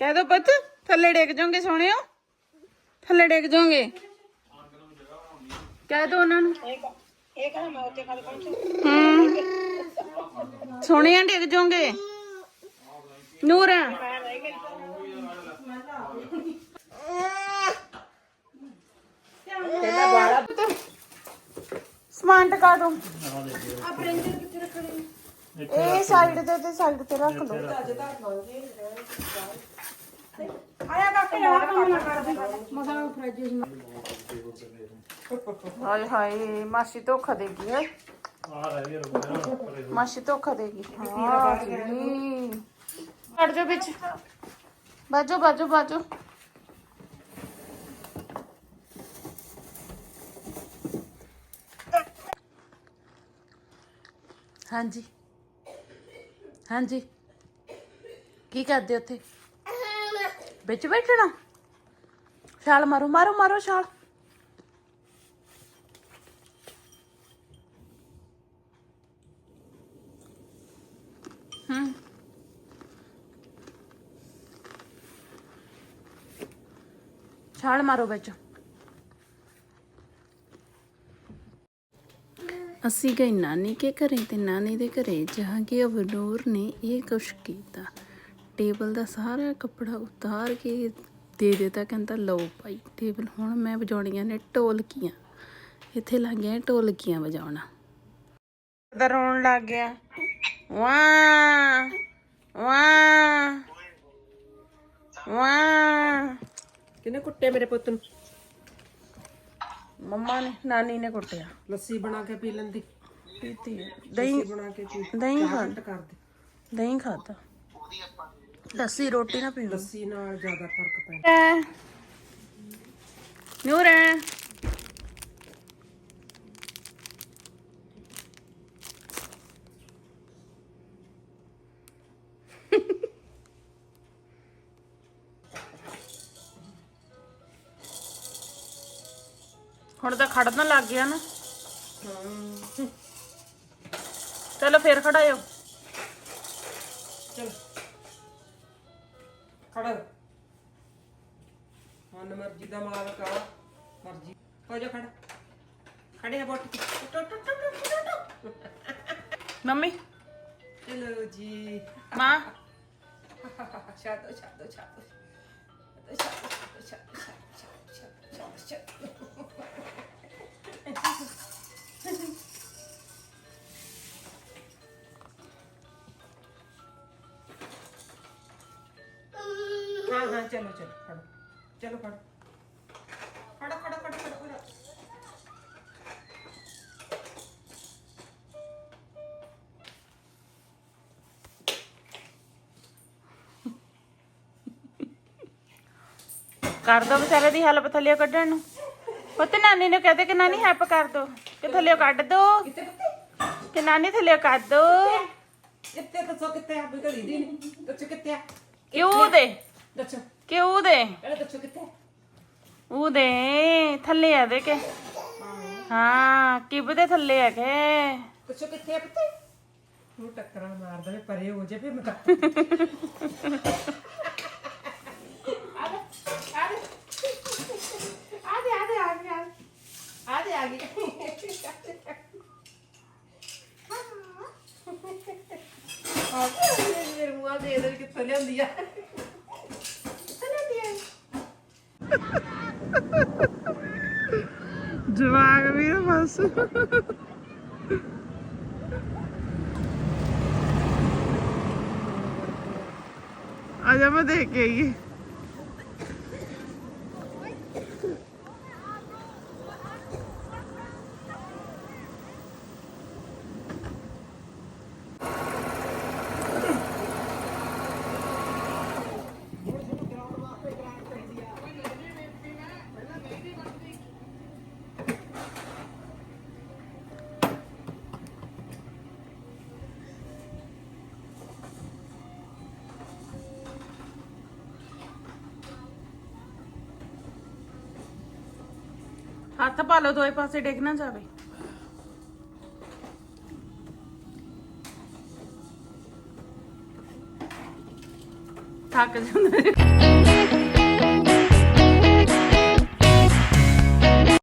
ਕਹਿ ਦੋ ਪੁੱਤ, ਥੱਲੇ ਡਿੱਗ ਜਾਓਗੇ ਸੋਹਣਿਓ। ਥੱਲੇ ਡਿੱਗ ਜਾਓਗੇ। ਕਹਿ ਦੋ ਉਹਨਾਂ ਨੂੰ। ਇਹ ਕਹਿੰਦਾ ਮੈਂ ਉੱਤੇ ਖੜ ਪਹੁੰਚ ਹੂੰ, ਸੋਹਣਿਆ ਜਾਓਗੇ। ਨੂਰ। ਸਮਾਨ ਟਕਾ ਦੋ। ਇਹ ਸਾਈਡ ਤੇ ਤੇ ਸਾਈਡ ਤੇ ਰੱਖ ਲਓ। ਆਇਆ ਕਾਕੇ ਆ ਕੰਮ ਨਾ ਕਰ। ਦੇ। ਮਸਾਂ ਫਰਿੱਜ ਹਾਏ ਹਾਏ ਮਾਸੀ ਧੋਖਾ ਹੈ ਮਾਸੀ ਹਾਂ ਜੀ ਕੱਢ ਜੋ ਵਿੱਚ। ਬਾਜੋ ਬਾਜੋ ਬਾਜੋ। ਹਾਂਜੀ। ਹਾਂਜੀ। ਕੀ ਕਰਦੇ ਉੱਥੇ? ਵਿੱਚ ਬੈਠਣਾ। ਛਾਲ ਮਾਰੋ ਮਾਰੋ ਮਾਰੋ ਛਾਲ। ਹੂੰ। ਛਾਲ ਮਾਰੋ ਵਿੱਚ। ਅਸੀਂ ਗਏ ਨਾਨੀ ਕੇ ਘਰੇ ਤੇ ਨਾਨੀ ਦੇ ਘਰੇ ਜਾ ਕੇ ਅਬਨੂਰ ਨੇ ਇਹ ਕੁਛ ਕੀਤਾ। ਟੇਬਲ ਦਾ ਸਾਰਾ ਕੱਪੜਾ ਉਤਾਰ ਕੇ ਦੇ ਦਿੱਤਾ ਕਹਿੰਦਾ ਲਓ ਭਾਈ ਟੇਬਲ ਹੁਣ ਮੈਂ ਵਜਾਉਣੀਆਂ ਨੇ ਢੋਲਕੀਆਂ। ਇੱਥੇ ਲੱਗ ਗਿਆ ਢੋਲਕੀਆਂ ਵਜਾਉਣਾ। ਦਾ ਰੋਣ ਲੱਗ ਗਿਆ। ਵਾਹ ਵਾਹ ਵਾਹ। ਕਿਨੇ ਕੁੱਟੇ ਮੇਰੇ ਪੁੱਤ ਨੂੰ? ਮੰਮਾ ਨੇ ਨਾਨੀ ਨੇ ਕੁੱਟਿਆ। ਲੱਸੀ ਬਣਾ ਕੇ ਪੀ ਲੈਂਦੀ। ਪੀਤੀ। ਦਹੀਂ ਬਣਾ ਕੇ ਪੀ ਦਹੀਂ ਖਾ ਘੱਟ ਕਰ ਦੇ ਦਹੀਂ ਖਾਦਾ ਲੱਸੀ ਰੋਟੀ ਨਾ ਪੀਣੀ ਲੱਸੀ ਨਾਲ ਜ਼ਿਆਦਾ ਫ਼ਰਕ ਪੈਂਦਾ। ਨੂਰ ਹੁਣ ਤਾਂ ਖੜਨ ਲੱਗ ਗਿਆ ਨਾ। ਚਲੋ ਫੇਰ ਖੜਾਇਓ। ਚਲ। ਖੜਾ। ਮਨ ਮਰਜ਼ੀ ਦਾ ਮਾਲਕ ਆ ਮਰਜ਼ੀ। ਹੋ ਜਾ ਖੜਾ। ਖੜੇ ਆ ਬੋਟ ਮੰਮੀ। ਚਲੋ ਜੀ। ਮਾਂ। ਛਾਦੋ ਛਾਦੋ ਛਾਦੋ ਛਾਦੋ ਛਾਦੋ ਛਾਦੋ ਕਰ ਦੋ ਵਿਚਾਰੇ ਦੀ ਹੈਲਪ ਥੱਲੇ ਕੱਢਣ ਨੂੰ। ਪੁੱਤ ਨਾਨੀ ਨੂੰ ਕਹਦੇ ਕਿ ਨਾਨੀ ਹੈਲਪ ਕਰ ਦੋ। ਕਿ ਥੱਲੇ ਕੱਢ ਦੋ। ਕਿ ਨਾਨੀ ਥੱਲੇ ਕੱਢ ਦੋ। ਕਿੱਥੇ? ਦੱਸੋ ਕਿੱਥੇ ਆ? ਬਿਗੜੀ ਦੀ ਦੱਸੋ ਕਿੱਥੇ ਆ? ਕਿਉਂ ਦੇ ਦੱਸੋ। ਕਿ ਉਹਦੇ ਇਹਦਾ ਦੱਸੋ ਕਿੱਥੇ ਉਹਦੇ ਥੱਲੇ ਆ ਦੇ ਕੇ। ਹਾਂ ਕਿਬ ਦੇ ਥੱਲੇ ਆ ਕੇ। ਦੱਸੋ ਕਿੱਥੇ ਆ ਪੁੱਤੇ? ਤੂੰ ਟੱਕਰਾਂ ਮਾਰ ਦੇਵੇਂ ਪਰੇ ਹੋ ਜੇ ਫਿਰ ਮੈਂ ਕੱਟ ਆਦੇ ਆਦੇ ਆਦੇ ਆਦੇ ਆ ਗਈ ਹਾਂ। ਮੇਰੇ ਮੂੰਹ ਦੇ ਦੇ ਕਿੱਥੋਂ ਲਿਆਉਂਦੀ ਆ। ਜਵਾਗ ਵੀ ਨਾ ਬਸ। ਆ ਜਾ ਮੈਂ ਦੇਖ ਕੇ ਆਈਏ। ਹੱਥ ਪਾ ਲਓ ਦੋਏ ਪਾਸੇ ਡਿੱਗ ਨਾ ਜਾਵੇ। ਥੱਕ ਜਾਂਦਾ